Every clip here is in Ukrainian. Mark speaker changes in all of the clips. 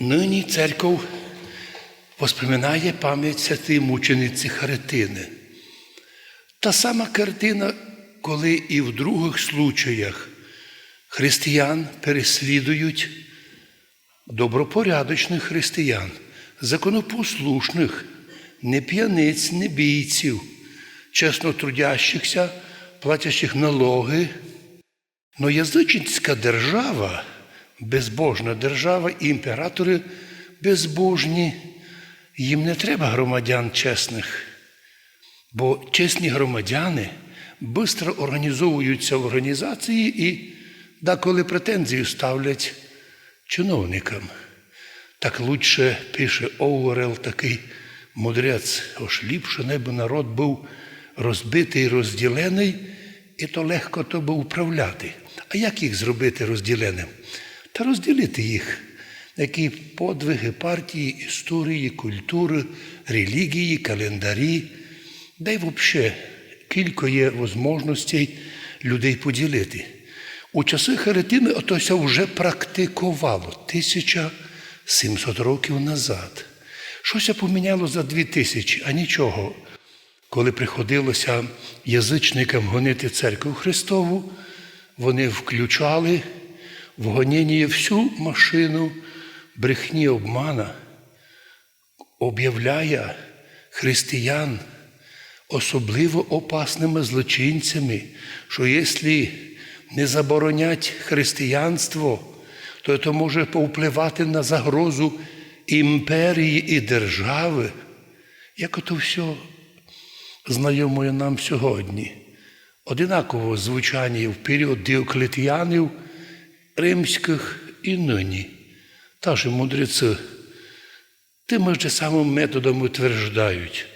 Speaker 1: Нині церков воспоминає пам'ять святої мучениці Харитини. Та сама картина, коли і в других случаях християн переслідують добропорядочних християн, законопослушних, не п'яниць, не бійців, чесно трудящихся, платящих налоги. Но язичницька держава, безбожна держава і імператори безбожні, їм не треба громадян чесних. Бо чесні громадяни швидко організовуються в організації і деколи претензію ставлять чиновникам. Так лучше пише Оуерел, такий мудрець, ож ліпше, небо народ був розбитий розділений, і то легко то би управляти. А як їх зробити розділеним? Та розділити їх, які подвиги партії, історії, культури, релігії, календарі, да взагалі кілька є можливостей людей поділити. У часи Харитини отося вже практикувало 1700 років назад. Щося поміняло за дві тисячі, а нічого. Коли приходилося язичникам гонити церкву Христову, вони включали в гоніння всю машину брехні обмана, об'являє християн особливо опасними злочинцями, що якщо не заборонять християнство, то це може повпливати на загрозу імперії і держави, як ото все знайомою нам сьогодні. Одинаково звучання в період Діоклетіанів, римських і нині. Та ж мудреці тими ж самим методом утверждають,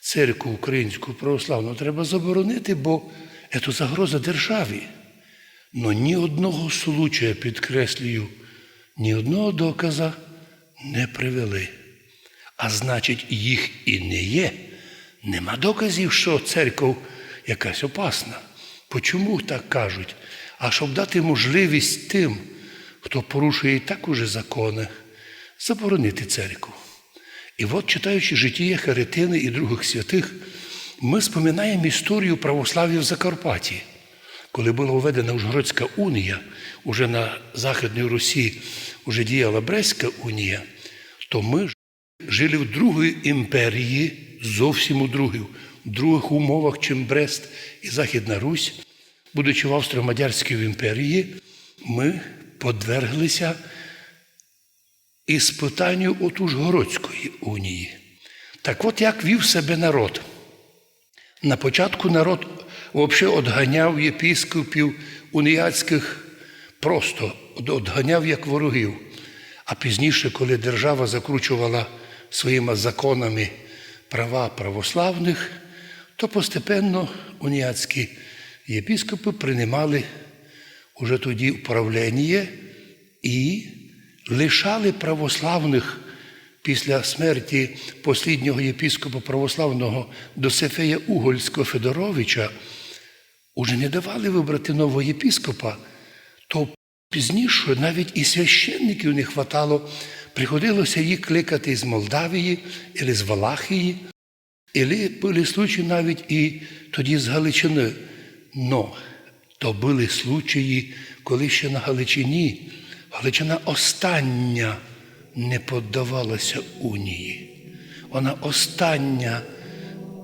Speaker 1: церкву українську православну треба заборонити, бо це загроза державі. Но ні одного случая, підкреслюю, ні одного доказа не привели. А значить, їх і не є. Нема доказів, що церква якась опасна. Почому так кажуть? А щоб дати можливість тим, хто порушує і так уже закони, заборонити церкву. І от, читаючи життя Харитини і других святих, ми споминаємо історію православ'я в Закарпатті. Коли була введена Ужгородська унія, уже на Західній Русі вже діяла Брестська унія, то ми жили в другій імперії, зовсім у другій, в других умовах, чим Брест і Західна Русь. Будучи в Австро-Мадярській імперії, ми подверглися іспитанню от Ужгородської унії. Так от як вів себе народ. На початку народ взагалі одганяв єпіскопів уніяцьких просто одганяв як ворогів. А пізніше, коли держава закручувала своїми законами права православних, то постепенно уніяцькі єпіскопи приймали уже тоді управління і лишали православних після смерті посліднього єпіскопа православного Досифея Угольського Федоровича, уже не давали вибрати нового єпіскопа, то пізніше навіть і священників не хватало, приходилося їх кликати з Молдавії або з Валахії, або були случаї навіть і тоді з Галичини. Но то були случаї, коли ще на Галичині Галичина остання не поддавалася унії. Вона остання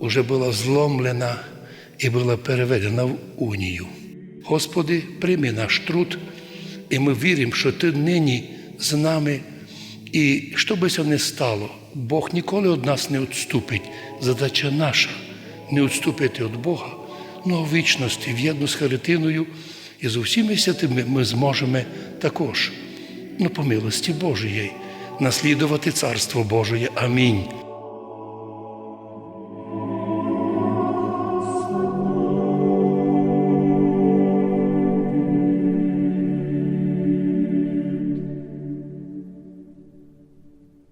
Speaker 1: вже була зломлена і була переведена в унію. Господи, прийми наш труд, і ми віримо, що Ти нині з нами, і що би це не стало, Бог ніколи від нас не відступить. Задача наша не відступити від Бога, але в вічності, в єдно з Харитиною і з усіми святими ми зможемо також, ну, по милості Божої, наслідувати Царство Божої. Амінь.